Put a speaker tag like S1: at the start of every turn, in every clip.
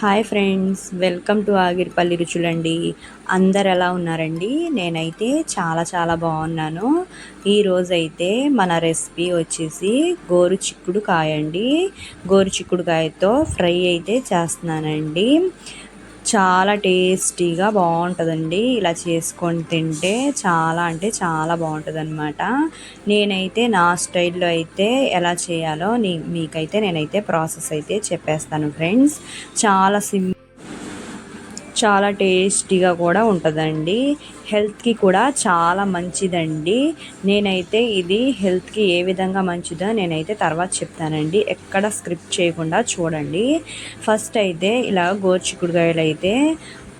S1: Hi friends welcome to Agiripalli రుచులండి. అందరు ఎలా ఉన్నారండి? నేనైతే చాలా చాలా బాగున్నాను. ఈరోజైతే మన రెసిపీ వచ్చేసి గోరు చిక్కుడు కాయ అండి. గోరు చిక్కుడుకాయతో ఫ్రై అయితే చేస్తున్నానండి. చాలా టేస్టీగా బాగుంటుందండి. ఇలా చేసుకొని తింటే చాలా అంటే చాలా బాగుంటుంది అనమాట నేనైతే నా స్టైల్లో అయితే ఎలా చేయాలో నీ మీకైతే నేనైతే ప్రాసెస్ అయితే చెప్పేస్తాను ఫ్రెండ్స్. చాలా సిం చాలా టేస్టీగా కూడా ఉంటుందండి. హెల్త్కి కూడా చాలా మంచిదండి. నేనైతే ఇది హెల్త్కి ఏ విధంగా మంచిదో నేనైతే తర్వాత చెప్తానండి. ఎక్కడ స్క్రిప్ట్ చేయకుండా చూడండి. ఫస్ట్ అయితే ఇలా గోర్చికుడుగాయలు అయితే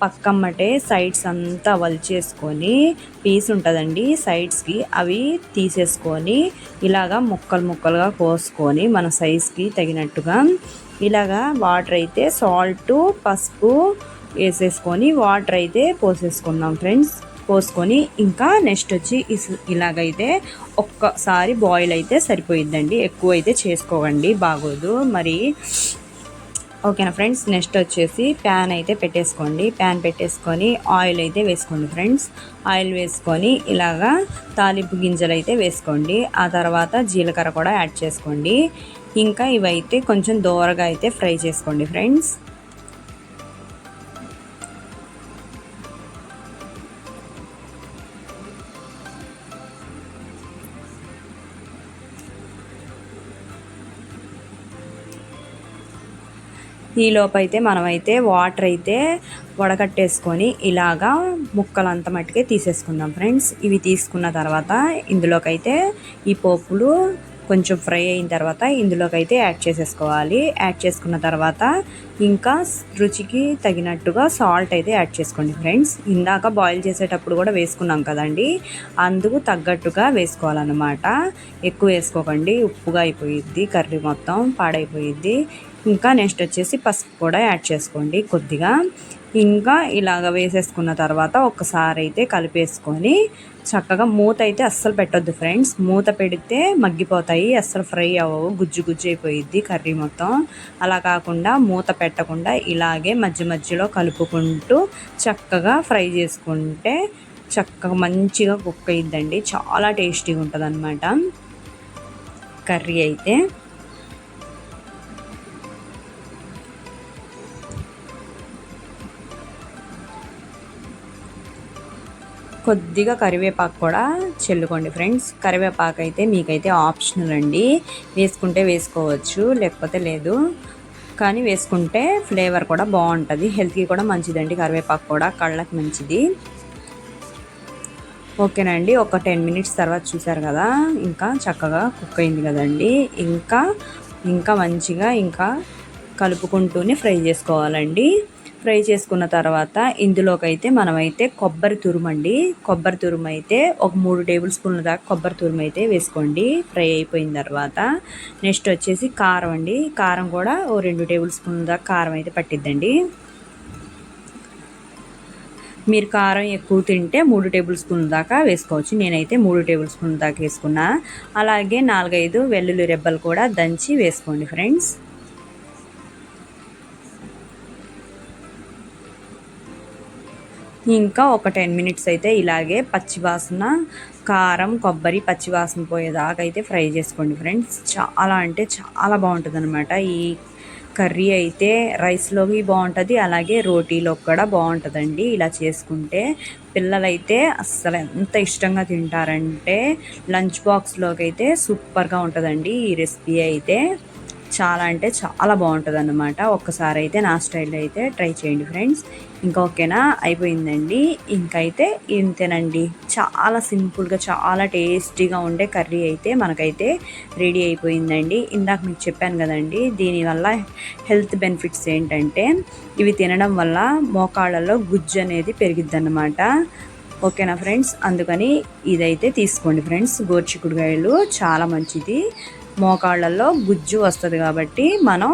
S1: పక్కమ్మటే సైడ్స్ అంతా వలిచేసుకొని పీస్ ఉంటుందండి. సైడ్స్కి అవి తీసేసుకొని ఇలాగా ముక్కలు ముక్కలుగా కోసుకొని మన సైజ్కి తగినట్టుగా ఇలాగా వాటర్ అయితే సాల్ట్ పసుపు వేసేసుకొని వాటర్ అయితే పోసేసుకుందాం ఫ్రెండ్స్ పోసుకొని ఇంకా నెక్స్ట్ వచ్చి ఇలాగైతే ఒక్కసారి బాయిల్ అయితే సరిపోయిద్దండి. ఎక్కువ అయితే చేసుకోకండి బాగోదు. మరి ఓకేనా ఫ్రెండ్స్ నెక్స్ట్ వచ్చేసి ప్యాన్ అయితే పెట్టేసుకోండి. ప్యాన్ పెట్టేసుకొని ఆయిల్ అయితే వేసుకోండి ఫ్రెండ్స్ ఆయిల్ వేసుకొని ఇలాగా తాలింపు గింజలు అయితే వేసుకోండి. ఆ తర్వాత జీలకర్ర కూడా యాడ్ చేసుకోండి. ఇంకా ఇవైతే కొంచెం దూరగా అయితే ఫ్రై చేసుకోండి ఫ్రెండ్స్ ఈ లోపైతే మనమైతే వాటర్ అయితే వడకట్టేసుకొని ఇలాగా ముక్కలు అంత మట్టుకే తీసేసుకుందాం ఫ్రెండ్స్. ఇవి తీసుకున్న తర్వాత ఇందులోకైతే ఈ పోపులు కొంచెం ఫ్రై అయిన తర్వాత ఇందులోకైతే యాడ్ చేసేసుకోవాలి. యాడ్ చేసుకున్న తర్వాత ఇంకా రుచికి తగినట్టుగా సాల్ట్ అయితే యాడ్ చేసుకోండి ఫ్రెండ్స్. ఇందాక బాయిల్ చేసేటప్పుడు కూడా వేసుకున్నాం కదండి. అందుకు తగ్గట్టుగా వేసుకోవాలన్నమాట. ఎక్కువ వేసుకోకండి. ఉప్పుగా అయిపోయిద్ది కర్రీ మొత్తం పాడైపోయిద్ది. ఇంకా నెక్స్ట్ వచ్చేసి పసుపు కూడా యాడ్ చేసుకోండి కొద్దిగా. ఇంకా ఇలాగ వేసేసుకున్న తర్వాత ఒకసారి అయితే కలిపేసుకొని చక్కగా మూత అయితే అస్సలు పెట్టొద్దు ఫ్రెండ్స్. మూత పెడితే మగ్గిపోతాయి అస్సలు ఫ్రై అవ్వవు గుజ్జు గుజ్జు అయిపోయిద్ది కర్రీ మొత్తం. అలా కాకుండా మూత పెట్టకుండా ఇలాగే మధ్య మధ్యలో కలుపుకుంటూ చక్కగా ఫ్రై చేసుకుంటే చక్కగా మంచిగా కుక్ అయ్యిద్దండి చాలా టేస్టీగా ఉంటుంది కర్రీ అయితే. కొద్దిగా కరివేపాకు కూడా చెల్లుకోండి ఫ్రెండ్స్. కరివేపాకు అయితే మీకైతే ఆప్షనల్ అండి. వేసుకుంటే వేసుకోవచ్చు లేకపోతే లేదు. కానీ వేసుకుంటే ఫ్లేవర్ కూడా బాగుంటుంది. హెల్త్కి కూడా మంచిదండి కరివేపాకు కూడా కళ్ళకి మంచిది. ఓకేనండి ఒక టెన్ మినిట్స్ తర్వాత చూసారు కదా ఇంకా చక్కగా కుక్ అయింది కదండి. ఇంకా ఇంకా మంచిగా ఇంకా కలుపుకుంటూనే ఫ్రై చేసుకోవాలండి. ఫ్రై చేసుకున్న తర్వాత ఇందులోకైతే మనమైతే కొబ్బరి తురుమండి. కొబ్బరి తురుము అయితే ఒక మూడు టేబుల్ స్పూన్ల దాకా కొబ్బరి తురుము అయితే వేసుకోండి. ఫ్రై అయిపోయిన తర్వాత నెక్స్ట్ వచ్చేసి కారం అండి. కారం కూడా ఓ రెండు టేబుల్ స్పూన్ల దాకా కారం అయితే పట్టిద్దండి. మీరు కారం ఎక్కువ తింటే మూడు టేబుల్ స్పూన్ల దాకా వేసుకోవచ్చు. నేనైతే మూడు టేబుల్ స్పూన్ల దాకా వేసుకున్నా. అలాగే నాలుగైదు వెల్లుల్లి రెబ్బలు కూడా దంచి వేసుకోండి ఫ్రెండ్స్. ఇంకా ఒక టెన్ మినిట్స్ అయితే ఇలాగే పచ్చివాసన కారం కొబ్బరి పచ్చివాసన పోయేదాకా అయితే ఫ్రై చేసుకోండి ఫ్రెండ్స్. చాలా అంటే చాలా బాగుంటుంది అనమాట ఈ కర్రీ అయితే రైస్లోకి బాగుంటుంది అలాగే రోటీలో కూడా బాగుంటుందండి. ఇలా చేసుకుంటే పిల్లలైతే అస్సలు ఎంత ఇష్టంగా తింటారంటే లంచ్ బాక్స్లోకి అయితే సూపర్గా ఉంటుందండి ఈ రెసిపీ అయితే. చాలా అంటే చాలా బాగుంటుంది అనమాట ఒక్కసారి అయితే నా స్టైల్లో అయితే ట్రై చేయండి ఫ్రెండ్స్. ఇంకా ఓకేనా? అయిపోయిందండి. ఇంకైతే ఇంతేనండి. చాలా సింపుల్గా చాలా టేస్టీగా ఉండే కర్రీ అయితే మనకైతే రెడీ అయిపోయిందండి. ఇందాక మీకు చెప్పాను కదండి దీనివల్ల హెల్త్ బెనిఫిట్స్ ఏంటంటే ఇవి తినడం వల్ల మోకాళ్ళలో గుజ్జు అనేది పెరిగిద్దన్నమాట. ఓకేనా ఫ్రెండ్స్? అందుకని ఇదైతే తీసుకోండి ఫ్రెండ్స్. గోర్చికుడుగాయలు చాలా మంచిది. మోకాళ్ళల్లో గుజ్జు వస్తుంది కాబట్టి మనం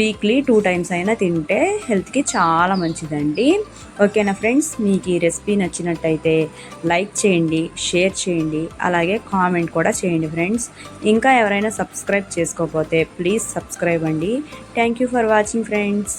S1: వీక్లీ టూ టైమ్స్ అయినా తింటే హెల్త్కి చాలా మంచిదండి. ఓకేనా ఫ్రెండ్స్ మీకు ఈ రెసిపీ నచ్చినట్టయితే లైక్ చేయండి షేర్ చేయండి అలాగే కామెంట్ కూడా చేయండి ఫ్రెండ్స్ ఇంకా ఎవరైనా సబ్స్క్రైబ్ చేసుకోకపోతే ప్లీజ్ సబ్స్క్రైబ్ అండి. Thank you for watching friends